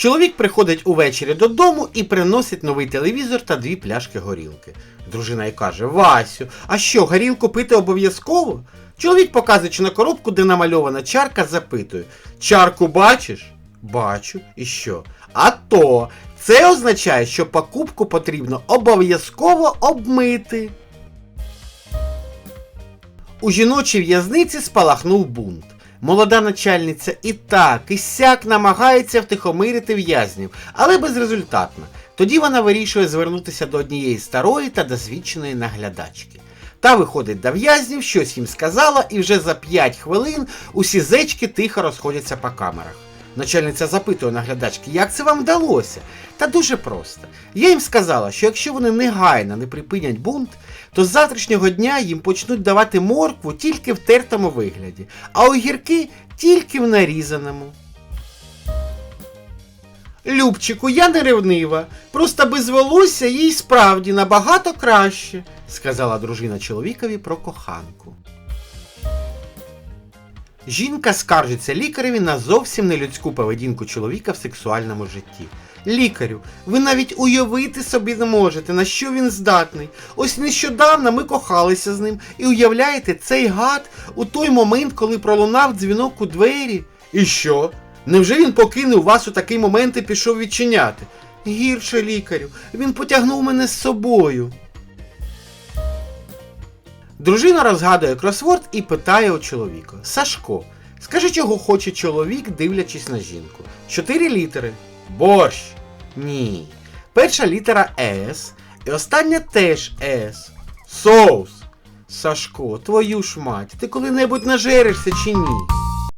Чоловік приходить увечері додому і приносить новий телевізор та дві пляшки горілки. Дружина й каже: Васю, а що, горілку пити обов'язково? Чоловік, показуючи на коробку, де намальована чарка, запитує: Чарку бачиш? Бачу. І що? А то це означає, що покупку потрібно обов'язково обмити. У жіночій в'язниці спалахнув бунт. Молода начальниця і так, і сяк намагається втихомирити в'язнів, але безрезультатно. Тоді вона вирішує звернутися до однієї старої та досвідченої наглядачки. Та виходить до в'язнів, щось їм сказала, і вже за 5 хвилин усі зечки тихо розходяться по камерах. Начальниця запитує наглядачки, як це вам вдалося? Та дуже просто. Я їм сказала, що якщо вони негайно не припинять бунт, то з завтрашнього дня їм почнуть давати моркву тільки в тертому вигляді, а огірки тільки в нарізаному. Любчику, я не ревнива, просто без волосся їй справді набагато краще, сказала дружина чоловікові про коханку. Жінка скаржиться лікареві на зовсім нелюдську поведінку чоловіка в сексуальному житті. Лікарю, ви навіть уявити собі не можете, на що він здатний. Ось нещодавно ми кохалися з ним, і уявляєте, цей гад у той момент, коли пролунав дзвінок у двері. І що? Невже він покинув вас у такий момент і пішов відчиняти? Гірше лікарю, він потягнув мене з собою. Дружина розгадує кросворд і питає у чоловіка: Сашко, скажи, чого хоче чоловік, дивлячись на жінку? Чотири літери. Борщ. Ні. Перша літера С. І остання теж С. Соус. Сашко, твою ж мать, ти коли-небудь нажеришся чи ні?